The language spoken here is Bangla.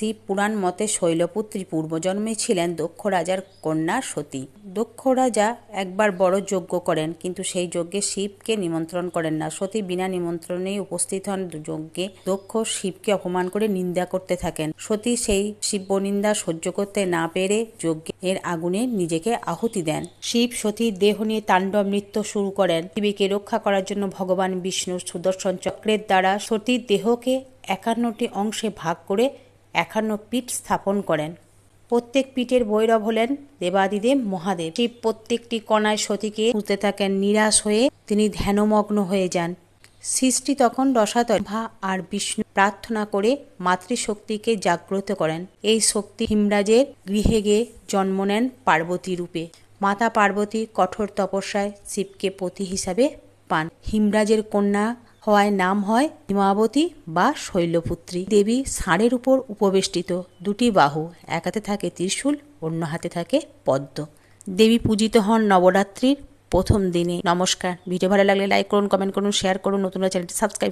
শিব পুরাণ মতে শৈলপুত্রী পূর্বজন্মে ছিলেন দক্ষ রাজার কন্যা সতী। দক্ষ রাজা একবার বড় যজ্ঞ করেন, কিন্তু সেই যজ্ঞে শিবকে নিমন্ত্রণ করেন না। সতী বিনা নিমন্ত্রণেই উপস্থিত হন যজ্ঞে। দক্ষ শিবকে অপমান করে নিন্দা করতে থাকেন। সতী সেই শিব নিন্দা সহ্য করতে না পেরে যজ্ঞে এর আগুনে নিজেকে আহুতি দেন। শিব সতীর দেহ নিয়ে তাণ্ডব নৃত্য শুরু করেন। শিবীকে রক্ষা করার জন্য ভগবান বিষ্ণু সুদর্শন চক্রের দ্বারা সতীর দেহকে একান্নটি অংশে ভাগ করে একান্ন পীঠ স্থাপন করেন। প্রত্যেক পীঠের ভৈরব হলেন দেবাদিদেব মহাদেব। শিব প্রত্যেকটি কণায় সতীকে খুঁজতে থাকেন, নিরাশ হয়ে তিনি ধ্যানমগ্ন হয়ে যান। সৃষ্টি তখন রসাতল ভা আর বিষ্ণু প্রার্থনা করে মাতৃশক্তিকে জাগ্রত করেন। এই শক্তি হিমরাজের গৃহে গিয়ে জন্ম নেন পার্বতী রূপে। মাতা পার্বতী কঠোর তপস্যায় শিবকে পতি হিসাবে পান। হিমরাজের কন্যা হওয়ায় নাম হয় হিমাবতী বা শৈলপুত্রী। দেবী ষাঁড়ের উপর উপবেষ্টিত দুটি বাহু এক হাতে থাকে ত্রিশূল, অন্য হাতে থাকে পদ্ম। দেবী পূজিত হন নবরাত্রির প্রথম দিনে। নমস্কার। ভিডিও ভালো লাগলে লাইক করুন কমেন্ট করুন শেয়ার করুন। নতুন চ্যানেলটি সাবস্ক্রাইব